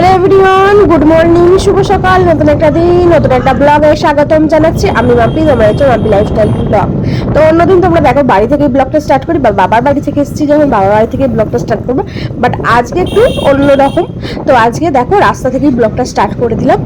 Hello everyone good morning শুভ সকাল নতুন একটা দিন নতুন একটা ব্লগে স্বাগতম জানাচ্ছি। আমি মাম্পি, তোমরা হচ্ছে মাম্পি লাইফস্টাইল ব্লগ তো অন্যদিন তোমরা দেখো, বাড়ি থেকে ব্লগটা স্টার্ট করি, বা বাবার বাড়ি থেকে এসেছি যখন, বাবার বাড়ি থেকে ব্লগটা স্টার্ট করব। বাট আজকে একটু অন্যরকম তো আজকে দেখো, রাস্তা থেকেই ব্লগটা স্টার্ট করে দিলাম।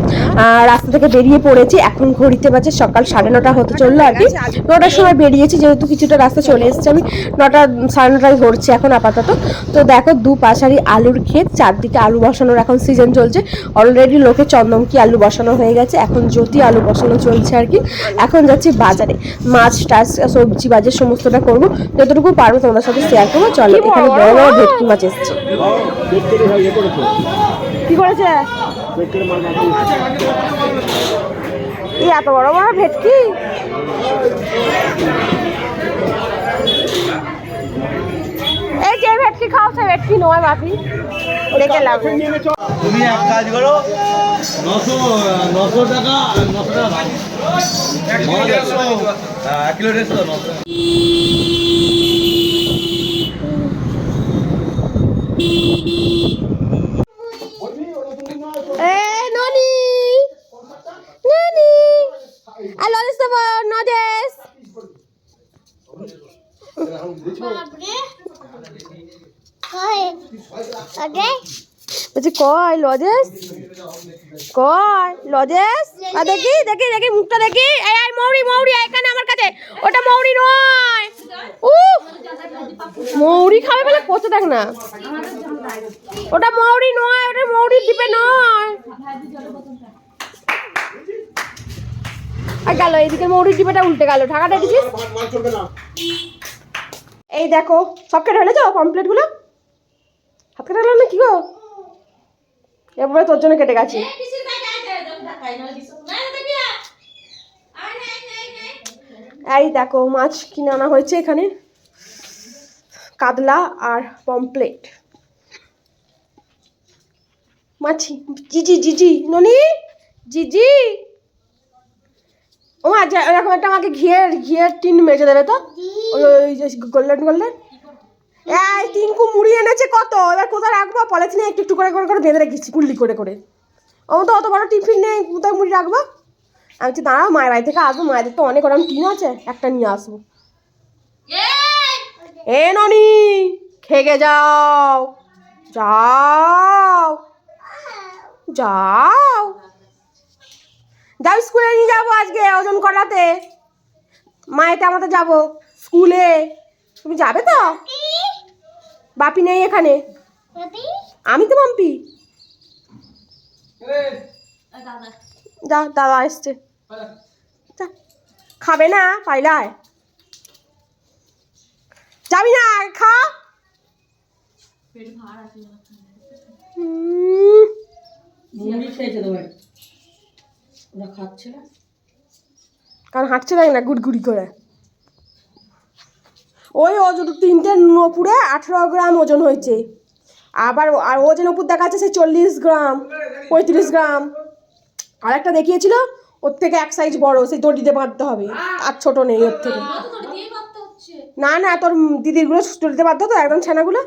রাস্তা থেকে বেরিয়ে পড়েছি। এখন ঘড়িতে বাজে সকাল সাড়ে নটা হতে চলল আর কি। নটার সময় বেরিয়েছি, যেহেতু কিছুটা রাস্তা চলে এসেছে। আমি নটা, সাড়ে নটায় ধরছি এখন আপাতত। তো দেখো দু পাশারি আলুর ক্ষেত, চারদিকে আলু বসানোর এখন সিজন চলছে। অলরেডি লোকে চন্দমকি আলু বসানো হয়ে গেছে এখন জ্যোতি আলু বসানো চলছে আর কি। এখন যাচ্ছি বাজারে। মাছ টাছ সবজি বাজার সমস্তটা করব। যতটুকু পারব তোমাদের সাথে শেয়ার করব। চলো এখানে বড় বড় ভেটকি মাছ এসছে। কি করেছে? এত বড় বড় ভেটকি? এই যে ভেটকি খাও সে ভেটকি নয় বাপি দেখে লাভ। তুমি এক কাজ করো নশো নশো টাকা নশো টাকা। হ্যাঁ, এক কিলো দেড়শো নশো Eh, Noni! Noni! I বলছি কয় লজেস? কয় লজেস? আর দেখি দেখি দেখি, মুখটা দেখি। এই এই, মৌরি মৌরি এখানে আমার কাছে। ওটা মৌরি নয়। উ মৌরি খাবে বলে পচে দেখ না। ওটা মৌরি নয়, ওটা মৌরি দিবে নয়। আর গেল, এইদিকে মৌরির ডিবেটা উল্টে গেল। ঢাকাটা দিছিস এই দেখো, সব কেটে ফেলেছ? পমপ্লেটগুলো হাত কেটে গেল না কি গো? এবারে তোর জন্য কেটে গেছি। এই দেখো, মাছ কিনে আনা হয়েছে এখানে। কাতলা আর পমপ্লেট মাছি, জিজি জিজি, ননি? জিজি? ও মা যা- এরকম একটা আমাকে ঘিয়ের ঘিয়ের টিন মেজে দেবে তো? ওই ওই যে গোল্ডেন গোল্ডেন? এই টিনকু মুড়ি এনেছে কত? এবার কোথায় রাখব? পলিথিনে একটু একটু করে করে করে বেঁধে রেখেছি কুল্লি করে করে। আমার তো অত বড় টিফিন নেই কোথায় মুড়ি রাখব? আমি বলছি দাঁড়াও মায়ের বাড়ি থেকে আসব মায়েদের তো অনেক ওরকম টিন আছে একটা নিয়ে আসব। এ ননি খেগে যাও। যাও। যাও। যাও স্কুলে নিয়ে যাব আজকে ওজন করাতে। মায়েতে আমাদের যাব স্কুলে। তুমি যাবে তো? বাপি নেই এখানে। আমি তো মাম্পি যা দাদা এসছে। খাবে না পাইলায় যাবি না খা। ভাই ওরা খাচ্ছে না? কারণ হাঁটছে দেখ না গুড়গুড়ি করে। ওই ওজন তিনটে নপুরে আঠেরো গ্রাম ওজন হয়েছে। আবার আর ওজন ওপর দেখা যাচ্ছে সে চল্লিশ গ্রাম পঁয়ত্রিশ গ্রাম। আর একটা দেখিয়েছিল ওর থেকে এক সাইজ বড় সেই দড়িতে বাঁধতে হবে। আর ছোট নেই ওর থেকে। না না তোর দিদিরগুলো দড়িতে বাঁধতে তো একদম ছানাগুলো।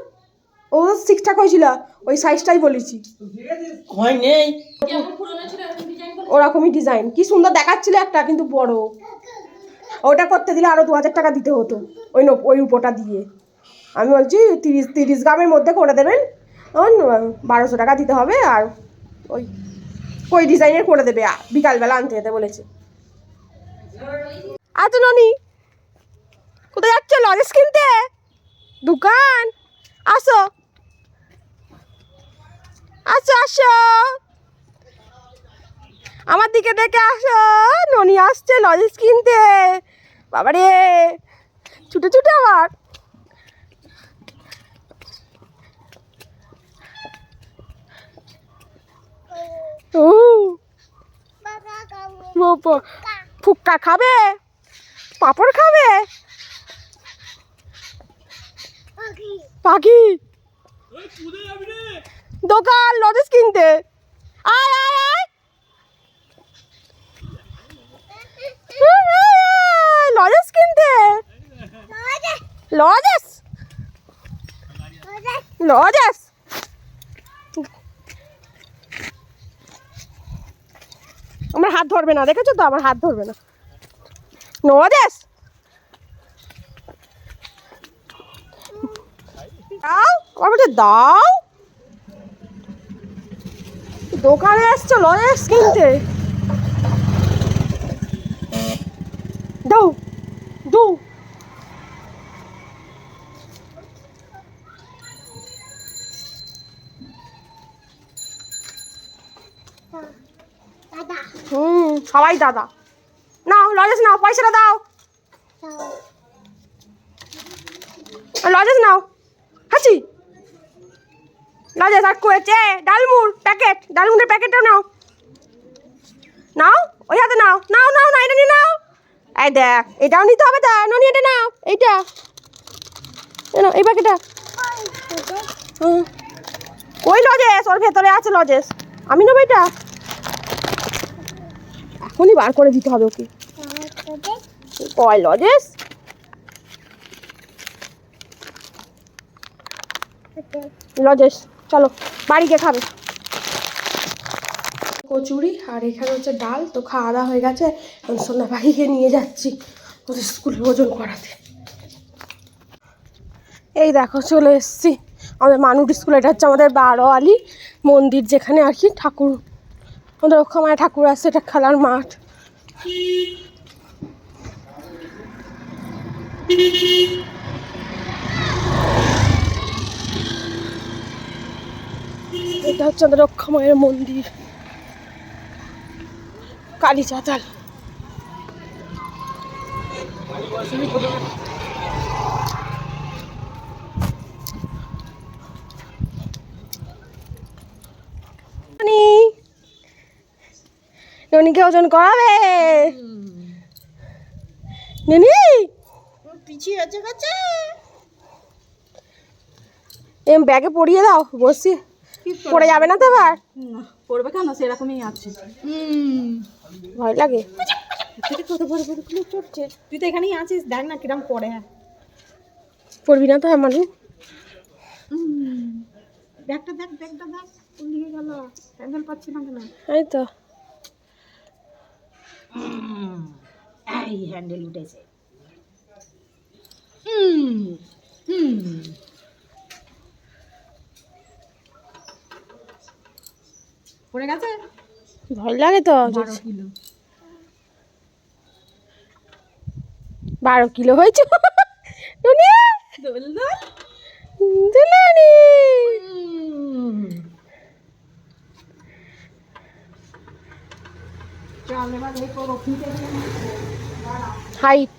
ও ঠিকঠাক হয়েছিল ওই সাইজটাই বলেছি। হয় নেই? ওরকমই ডিজাইন কি সুন্দর দেখাচ্ছিল একটা, কিন্তু বড়। ওটা করতে দিলে আরও দু হাজার টাকা দিতে হতো, ওই ওই উপটা দিয়ে। আমি বলছি, তিরিশ তিরিশ গ্রামের মধ্যে করে দেবেন। বারোশো টাকা দিতে হবে আর ওই ওই ডিজাইনের করে দেবে। বিকালবেলা আনতে যেতে বলেছে। আচ্ছা ননি, কোথায় যাচ্ছ? লজেস কিনতে? দোকান? আসো। আসো আসো। আমার দিকে দেখে আসো ননি আসছে লজেস কিনতে। বাবারে ছুটে ছুটে আবার। ফুক্কা খাবে? পাপড় খাবে? পাখি। দোকান লজেস কিনতে। আয় আয় আয়। লজেস কিনতে? লজেস? লজেস? আমার হাত ধরবে না, দেখেছ তো? আমার হাত ধরবে না। নজেস দাও আমার দাও। দোকানে এসছো, লজেস কিনতে দাও দু দাদা হুম সবাই দাদা। নাও, লজেস নাও, পয়সাটা দাও। লজেস নাও। হাসি। লজেস, আর কয়েছে ডালমুড় প্যাকেট। ডালমুড়ের প্যাকেটটাও নাও। নাও, ওই হাতে নাও। নাও নাও, না, এটা নিয়ে নাও। এই দেখ, এটাও নিতে হবে তা। ননি, এটা নাও, এইটা। এই প্যাকেটটা। ওই লজেস? ওর ভেতরে আছে লজেস। আমি নেব এটা? এখনই বার করে দিতে হবে ওকে। কয় লজেস? লজেস চলো বাড়ি গিয়ে খাবে। কচুরি আর এখানে হচ্ছে ডাল তো খাওয়া দাওয়া হয়ে গেছে। এখন সোনা পাখিকে নিয়ে যাচ্ছি ওদের স্কুলে ওজন করাতে। এই দেখো চলে এসেছি। আমাদের মানুষ স্কুল এটা হচ্ছে আমাদের বারোয়ালি মন্দির যেখানে আর কি ঠাকুর আমাদের রক্ষামায় ঠাকুর আছে এটা খেলার মাঠ। এটা হচ্ছে আমাদের রক্ষামায়ের মন্দির। কালী চাতাল ননিকে ওজন করাবে। ননি? পিছিয়ে আছে কাছে। এম ব্যাগে পরিয়ে দাও বসি পড়ে যাবে না তো আবার? পড়বে কেন? সেরকমই আছে। ভয় লাগে। চড়ছে তুই তো এখানেই আছিস দেখ না কিরম পড়ে। পড়বি না তো হ্যাঁ মানু ব্যাগটা দেখ ব্যাগটা দেখ কোন দিকে গেল? হ্যান্ডেল পাচ্ছি না কেন? এই তো। এই হ্যান্ডেল উঠেছে। হুম হুম। পড়ে গেছে? ভয় লাগে তো বারো কিলো। বারো কিলো হয়েছে নুনি দোল দোল দুলানি চল এবার এই করো ফিতে হাইট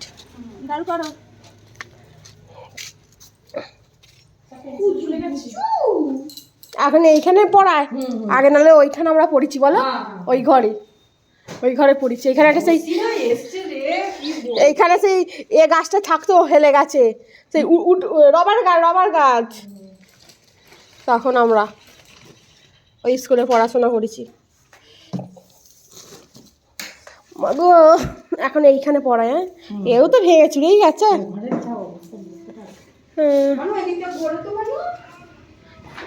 এখন এইখানে পড়ায়। আগে নাহলে ওইখানে আমরা পড়েছি বলো? ওই ঘরে। ওই ঘরে পড়েছি। এখানে একটা সেই এইখানে সেই এ গাছটা থাকতো হেলে গেছে। সেই উ- উড রবার গাছ রবার গাছ। তখন আমরা ওই স্কুলে পড়াশোনা করেছি। এখন এইখানে পড়ায় হ্যাঁ? এও তো ভেঙে চুরেই গেছে। হ্যাঁ।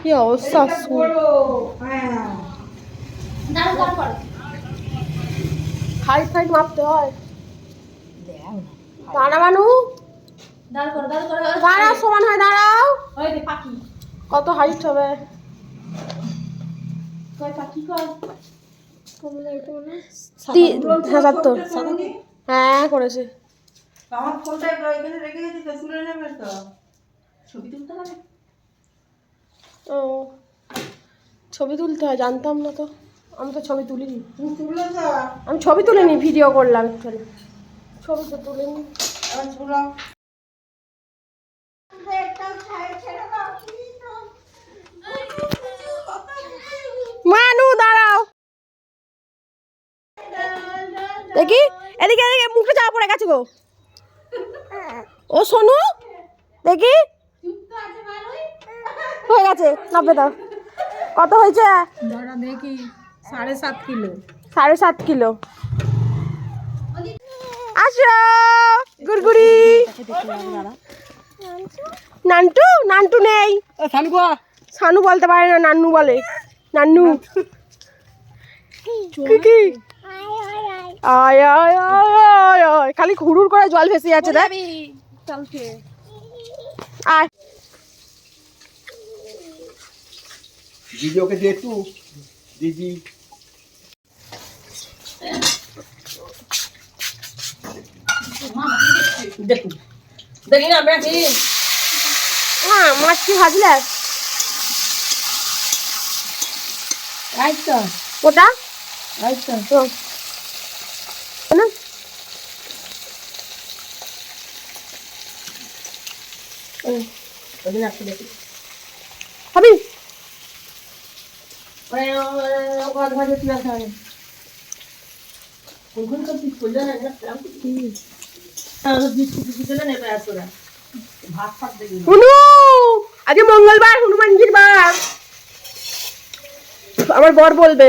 কি অবস্থা হাইট ফাইট মাপতে হয়। দাঁড়া মানু দাঁড় করো দাঁড় করো দাঁড়াও সমান হয় দাঁড়াও। ওই দে পাখি। কত হাইট হবে? পাখি কয় সাতাত্তর। হ্যাঁ করেছে। আমার ফোনটা এখানে রেখে গেছি তুলে নেবে তো ছবি তুলতে হবে? ও ছবি তুলতে হয় জানতাম না তো। আমি তো ছবি তুলিনি। তুমি তুলে তো। আমি ছবি তুলিনি ভিডিও করলাম একটু ছবি তো তুলিনি এবার ঝুলাও মানু দাঁড়াও দেখি? এদিকে এদিকে মুখে চাপা পড়ে গেছে গো। ও সোনু? দেখি? হয়ে গেছে নব্বই দাও। কত হয়েছে? দেখি সাড়ে সাত কিলো। সাড়ে সাত কিলো। আসো গুড়গুড়ি। নান্টু নান্টু নেই। সানু বলতে পারে না নান্নু বলে। নান্নু কি? আয় আয় আয় আয় আয়। খালি ঘুরুর করে জল ভেসে যাচ্ছে দেখ। আয়। দে একটু। দিদি। দেখুন। দেখি না আমরা কি হ্যাঁ মাছ কি ভাজলে? আচ্ছা ওটা? আচ্ছা তো না ওদিন আসতে দেখি খাবি ওই ওখানে ভাজে তুলে খাবে কোন কোন পিস করলে না এটা প্লাম বিস্কুট বিস্কুট দিলে নেবে আসোরা ভাত ফাত দেখি হুনু আজকে মঙ্গলবার হনুমানজির বার। আমার বর বলবে।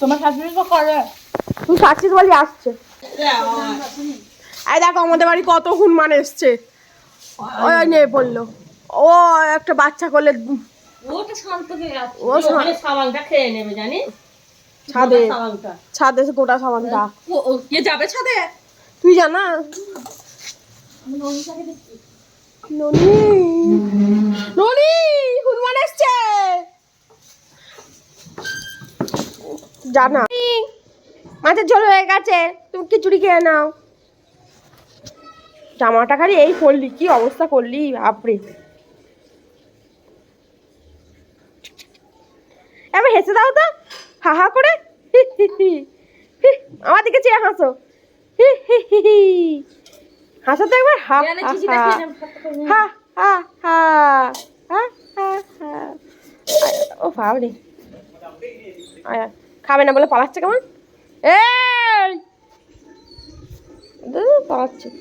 তোমার শাশুড়ি তো করে। তুই সাচ্ছিস বলি আসছে। এই দেখো আমাদের বাড়ি কত হনুমান এসছে। ওই নিয়ে পড়ল ও একটা বাচ্চা করলে ছাদে ছাদে গোটা সামানটা ও- ও কে যাবে ছাদে? তুই জানা? ননি। ননি হনুমান এসছে। জানা। মাছের ঝোল হয়ে গেছে তুমি খিচুড়ি খেয়ে নাও। জামাটা খালি এই করলি কি অবস্থা করলি বাপরে। এবার হেসে দাও তো হা হা করে। আমার দিকে চেয়ে হাসো। হাসো তো একবার হা হা, হা। হা হা হা ও বাবরে। খাবে না বলে পালাচ্ছে কেমন? এই!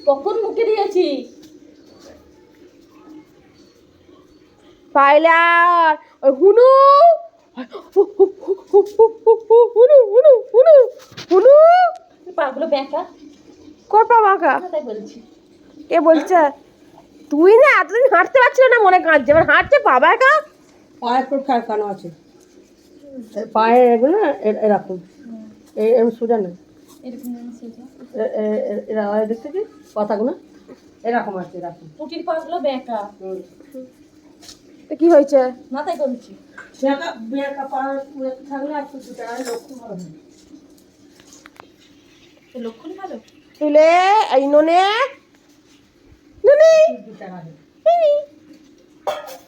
কখন মুখে দিয়েছি? পাইলার হুনু! হুনু হুনু হুনু হুনু! পাগুলো ব্যাকা? কর বাবাকা তাই বলছি। কে বলছে? তুই না এতদিন হাঁটতে পারছিল না মনে কাঁদছে। এবার হাঁটছে বাবা একা পায়ের খুব ফেরকানো আছে। পায়ে এগুলো এরকম। এই এরকম সোজা না এরা দেখতে কি? পাতাগুলো এরকম আছে এরকম। পুটির পাগুলো বেঁকা। তো কি হয়েছে? মাথায় করছি বেঁকা বেঁকা পা থাকলে আর কিছু লক্ষ্য ভালো লক্ষণ ভালো? তুলে এই ননে। ননে।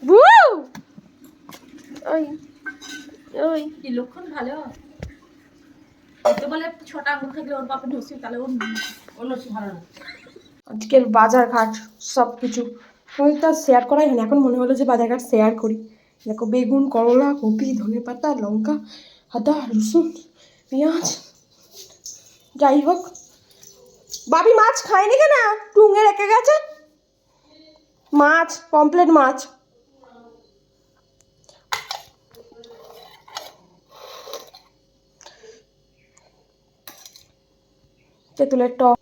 বু ওই ওই। লক্ষণ ভালো? তো বলে ছোট আঙুল থাকলে ওর বাপের নসিব তাহলে ওর না। আজকের বাজার ঘাট সব কিছু আমি শেয়ার করাই হয় এখন মনে হলো যে বাজার ঘাট শেয়ার করি। দেখো, বেগুন, করলা, কপি, ধনে পাতা, লঙ্কা, আদা, রসুন, পেঁয়াজ। যাই হোক, বাবি মাছ খায়নি কেন? টুঙে রেখে গেছে। মাছ পমপ্লেট মাছ। তেঁতুলের টক।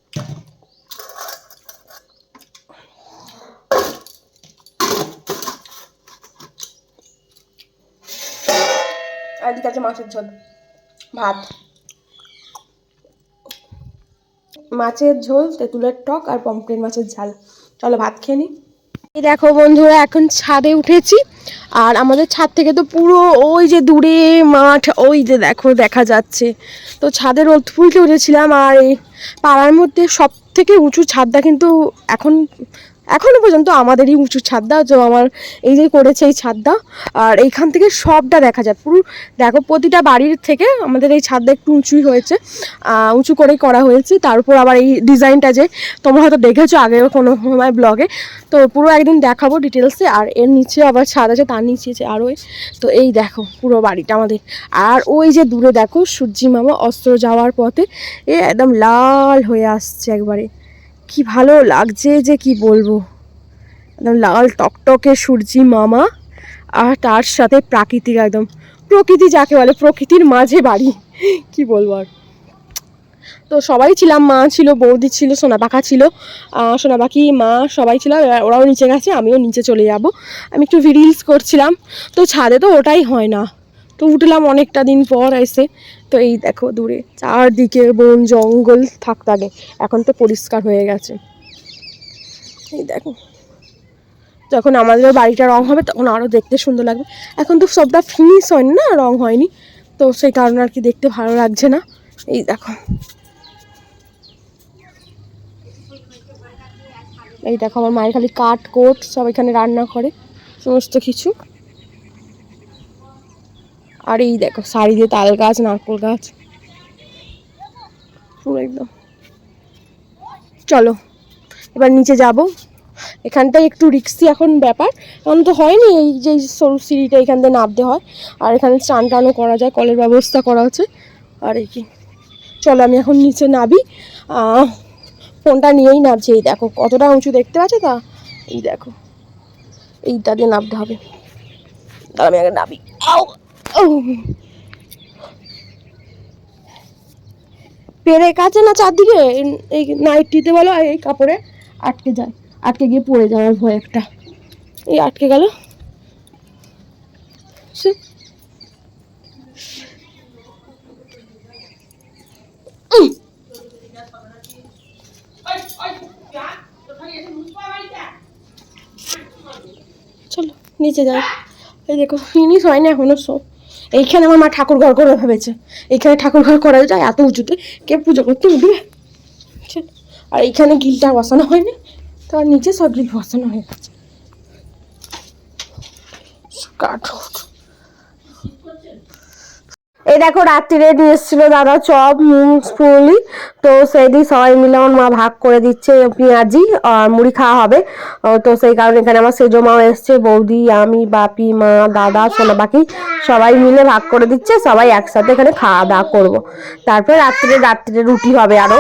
আর এদিকে আছে মাছের ঝোল, ভাত। মাছের ঝোল, তেঁতুলের টক আর পমফ্রেট মাছের ঝাল। চলো ভাত খেয়ে এই দেখো বন্ধুরা, এখন ছাদে উঠেছি। আর আমাদের ছাদ থেকে তো পুরো ওই যে দূরে মাঠ, ওই যে দেখো, দেখা যাচ্ছে। তো ছাদের রোদ ফুলতে উঠেছিলাম আর এই পাড়ার মধ্যে সব থেকে উঁচু ছাদটা কিন্তু এখন এখনও পর্যন্ত আমাদেরই উঁচু ছাদটা, তো আমার এই যে করেছে এই ছাদটা, আর এইখান থেকে সবটা দেখা যায়। পুরো দেখো, প্রতিটা বাড়ির থেকে আমাদের এই ছাদটা একটু উঁচুই হয়েছে উঁচু করেই করা হয়েছে। তার উপর আবার এই ডিজাইনটা যে তোমরা হয়তো দেখেছ আগেও কোনো সময় ব্লগে। তো পুরো একদিন দেখাবো ডিটেলসে, আর এর নিচে আবার ছাদ আছে, তার নিচে আছে আরও তো এই দেখো পুরো বাড়িটা আমাদের। আর ওই যে দূরে দেখো সূর্যি মামা অস্ত্র যাওয়ার পথে, এ একদম লাল হয়ে আসছে একবারে। কি ভালো লাগছে যে কি বলব? একদম লাল টকটকে সূর্যি মামা আর তার সাথে প্রাকৃতিক একদম প্রকৃতি যাকে বলে, প্রকৃতির মাঝে বাড়ি। কি বলব আর? তো সবাই ছিলাম, মা ছিল, বৌদি ছিল, সোনা পাখা ছিল সোনা পাখি, মা সবাই ছিল ওরাও নিচে গেছে, আমিও নিচে চলে যাব। আমি একটু রিলস করছিলাম, তো ছাদে তো ওটাই হয় না। তো উঠলাম অনেকটা দিন পর এসে তো এই দেখো দূরে, চারদিকে বন, জঙ্গল থাকতো আগে এখন তো পরিষ্কার হয়ে গেছে। এই দেখো, যখন আমাদের বাড়িটা রং হবে তখন আরও দেখতে সুন্দর লাগবে। এখন তো সবটা ফিনিশ হয়নি না, রং হয়নি। তো সেই কারণে আর কি দেখতে ভালো লাগছে না। এই দেখো। এই দেখো, আমার মায়ের খালি কাঠ কোট সব এখানে রান্না করে সমস্ত কিছু। আর এই দেখো, শাড়ি দিয়ে তাল গাছ, নারকোল গাছ। পুরো একদম। চলো, এবার নিচে যাব। এখানটায় একটু রিক্সি এখন ব্যাপার। এখন তো হয়নি এই যে সরু সিঁড়িটা এখান দিয়ে নামতে হয়। আর এখানে স্নান টানও করা যায়, কলের ব্যবস্থা করা আছে আর এই কি? চলো, আমি এখন নিচে নাবি ফোনটা নিয়েই নামছি। এই দেখো, কতটা উঁচু দেখতে পাচ্ছ তা? এই দেখো, এইটা দিয়ে নামতে হবে। তাহলে আমি আগে নাবি আউ। পেরে কাছে না চারদিকে? এই নাইটিতে বলো, এই কাপড়ে আটকে যায়, আটকে গিয়ে পড়ে যাওয়ার ভয় একটা। এই আটকে গেল। সে চলো, নিচে যাই। এই দেখো ফিনিশ হয় না এখনও সব। এইখানে আমার মা ঠাকুর ঘর করে ভেবেছে। এইখানে ঠাকুর ঘর করা যায়, এত উঁচুতে কে পুজো করতে উঠবে? আর এইখানে গিলটা বসানো হয়নি, তার নিচে সব গিল বসানো হয়ে গেছে। এই দেখো, রাত্রিরে নিয়ে এসেছিল দাদা চপ মুসফুলি তো সেই সেদিন সবাই মিলে আমার মা ভাগ করে দিচ্ছে পেঁয়াজি আর মুড়ি খাওয়া হবে। তো সেই কারণে এখানে আমার সেজো মাও এসছে বৌদি আমি বাপি মা দাদা সোনা বাকি সবাই মিলে ভাগ করে দিচ্ছে সবাই একসাথে এখানে খাওয়া দাওয়া করব। তারপরে রাত্রে রাত্রে রুটি হবে আরও।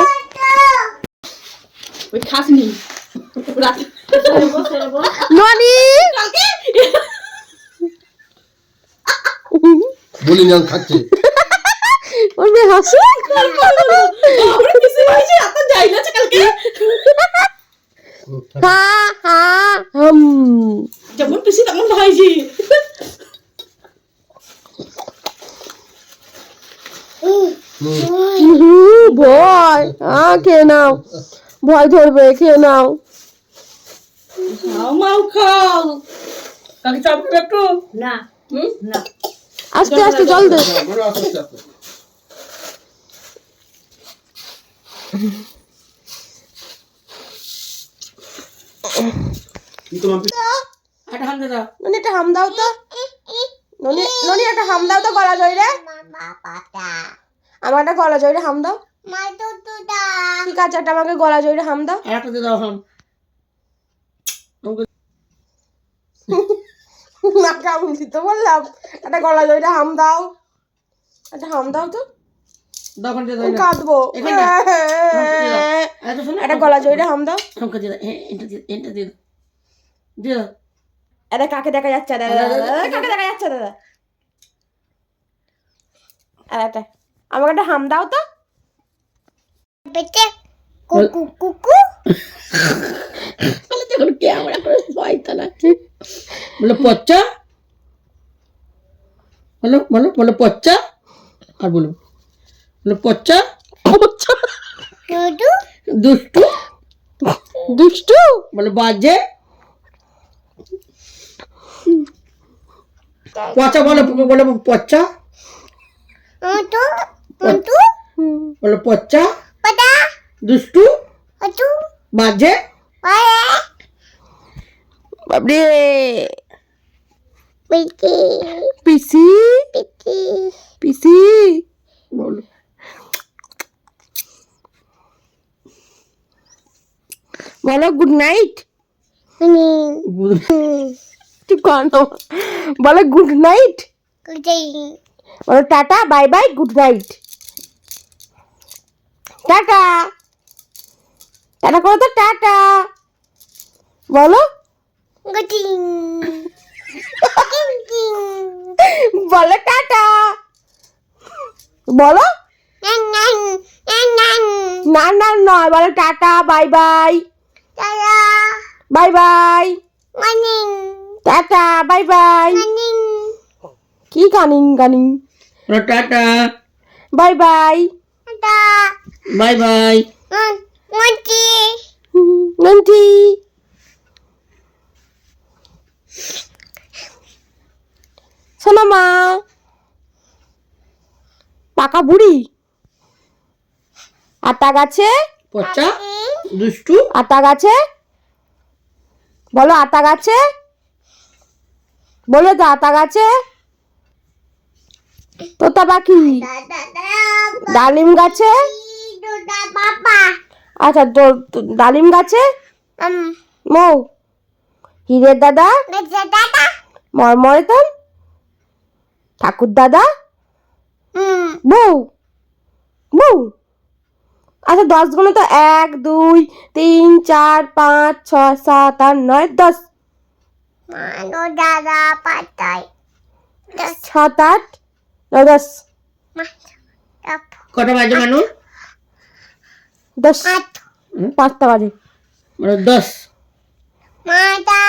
খাসনি। বলি না খাচ্ছে। ওর মেয়ে হাসি। হা হা হাম। যেমন পিসি তেমন ভাইজি ভয়। হ্যাঁ খেয়ে নাও। ভয় ধরবে খেয়ে নাও। খাও মাও খাও। কাকে চাপ একটু? না। না আস্তে আস্তে জল দে বলো আস্তে আস্তে আস্তে। কি তোমার একটা হাম দাদা ননি একটা হাম দাও তো। ননি ননি একটা হাম দাও তো গলা জয় আমার একটা গলা হাম দাও। ঠিক আছে একটা আমাকে গলা হাম দাও। একটা দাও হাম না দিতে বললাম। একটা গলা জয় হাম দাও। একটা হাম দাও তো দাও ওখানে দিয়ে দাও আমি কাঁদবো। এখানটা? এত শোনো একটা গলা জয় হাম দাও। আমাকে দিয়ে দাও এটা দিয়ে এটা দিয়ে দাও। দিয়ে দাও। এটা কাকে দেখা যাচ্ছে? দাদা দাদা কাকে দেখা যাচ্ছে দাদা? আর একটা আমাকে একটা হাম দাও তো। ক্যামেরা করে বলে পচ্চা বলো বলো বলো পচ্চা আর বলো বলো পচ্চা? দুষ্টু? দুষ্টু? বলে বাজে? পচা বলো বলে পচ্চা? বলো পচ্চা? দুষ্টু? বাজে? বাবরে পিসি পিসি বলো। বলো গুড নাইট ঠিক বলো গুড নাইট বলো tata bye bye good night tata. Tata করো তো টাটা। বলো। বলো টাটা। বলো। না না নয় বলো tata bye bye. Bye bye. Tata bye bye. কি গানিং গানিং? Tata. Bye bye. Bye bye. Nonti শোনো মা। পাকা বুড়ি? আটা গাছে? পচা? দুষ্টু? আটা গাছে? বলো আটা গাছে? বলো তো আটা গাছে? তোতা পাখি। ডালিম গাছে? আচ্ছা তো- ডালিম গাছে? মৌ। হিরের দাদা? মরমরে ঠাকুর দাদা বউ? বউ? আচ্ছা দশগুলো তো এক দুই তিন চার পাঁচ ছয় সাত আট নয় দশ। দাদা পাতাই সাত আট নয় দশ। কটা বাজে মানুষ দশ। পাঁচটা বাজে। মানে দশ। মাতা।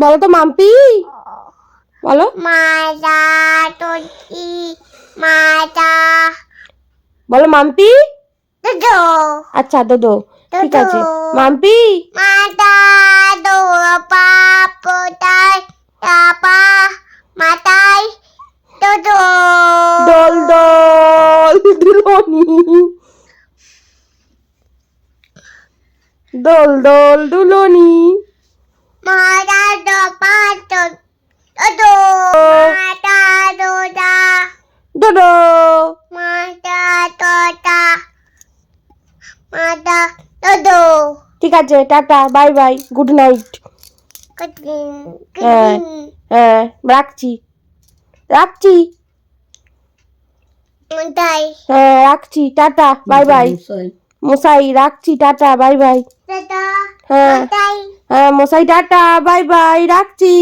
বলো তো মাম্পি। বলো। বলো মাম্পি? আচ্ছা দোদো ঠিক আছে। মাম্পি? মাতা দো মাতাই দোল দোল দুলনি দোল দোল দুলনি মাতা দো পাতো তোদো মাতা দোদা দোদো মাতা তোতা মাতা তোদো ঠিক আছে tata bye bye good night. হ্যাঁ হ্যাঁ রাখছি। রাখছি। হ্যাঁ রাখছি টাটা বাই বাই। মশাই। রাখছি টাটা বাই বাই। হ্যাঁ হ্যাঁ মশাই টাটা বাই বাই রাখছি।